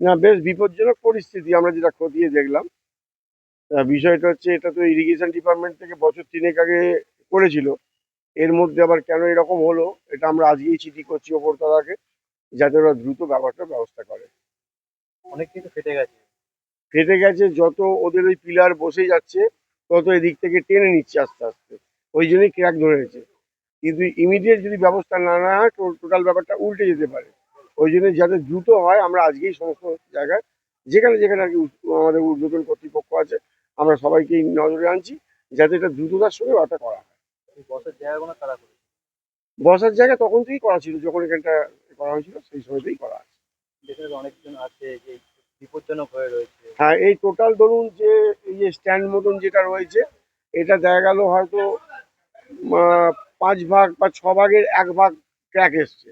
না বেশ বিপজ্জনক পরিস্থিতি আমরা যেটা খতিয়ে দেখলাম। বিষয়টা হচ্ছে এটা তো ইরিগেশন ডিপার্টমেন্ট থেকে বছর তিনেক আগে করেছিল। এর মধ্যে আবার কেন এরকম হলো এটা আমরা আজকেই চিঠি করছি ওপরতলাকে যাতে ওরা দ্রুত ব্যাপারটার ব্যবস্থা করে। অনেক কিন্তু ফেটে গেছে। ফেটে গেছে যত ওদের ওই পিলার বসে যাচ্ছে তত এদিক থেকে টেনে নিচ্ছে আস্তে আস্তে। ওই জন্যই ক্র্যাক ধরেছে। কিন্তু ইমিডিয়েট যদি ব্যবস্থা না নেওয়া হয় টোটাল ব্যাপারটা উল্টে যেতে পারে। ওই জন্য যাতে দ্রুত হয় আমরা আজকেই সমস্ত জায়গায় যেখানে যেখানে আর কি আমাদের উদ্বোধন কর্তৃপক্ষ আছে আমরা সবাইকেই নজরে আনছি যাতে এটা দ্রুততার সঙ্গে ব্যাপারটা করা হয়। বসের জায়গা তখন থেকেই করা ছিল যখন এখানটা করা হয়েছিল সেই সময়তেই করা আছে। অনেকজন আছে যে বিপজ্জনক হয়ে রয়েছে। হ্যাঁ এই টোটাল ধরুন যে এই যে স্ট্যান্ড মতন যেটা রয়েছে এটা দেখা গেল হয়তো পাঁচ ভাগ বা ছ ভাগের এক ভাগ ক্র্যাক এসছে।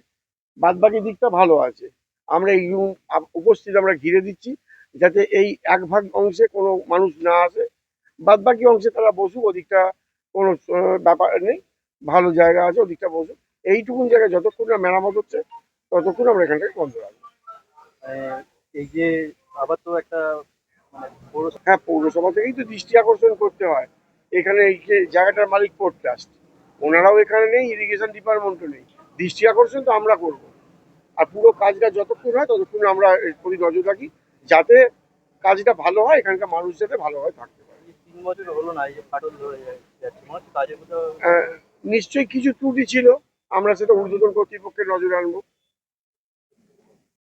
বাদ বাকি দিকটা ভালো আছে। আমরা এই রুম উপস্থিত আমরা ঘিরে দিচ্ছি যাতে এই এক ভাগ অংশে কোনো মানুষ না আসে। বাদ বাকি অংশে তারা বসুক ওদিকটা কোনো ব্যাপার নেই। ভালো জায়গা আছে ওদিকটা বসুক। এইটুকুন জায়গায় যতক্ষণ না মেরামত হচ্ছে ততক্ষণ আমরা এখানটাকে বন্ধ রাখব। এই যে আবার তো একটা মানে পৌরসভা হ্যাঁ পৌরসভা থেকেই তো দৃষ্টি আকর্ষণ করতে হয়। এখানে এই যে জায়গাটার মালিক পোর্ট ট্রাস্ট। ওনারাও এখানে নেই ইরিগেশন ডিপার্টমেন্টও নেই। দৃষ্টি আকর্ষণ তো আমরা করব। আর পুরো কাজটা যতক্ষণ হয় ততক্ষণ আমরা এর প্রতি নজর রাখি যাতে কাজটা ভালো হয় এখানকার মানুষ যাতে ভালো হয় থাকতে পারে। তিন বছর হলো না এই যে ফাটল ধরে যায়- যাচ্ছে আহ, নিশ্চয়ই কিছু ত্রুটি ছিল আমরা সেটা ঊর্ধ্বতন কর্তৃপক্ষের নজরে আনব।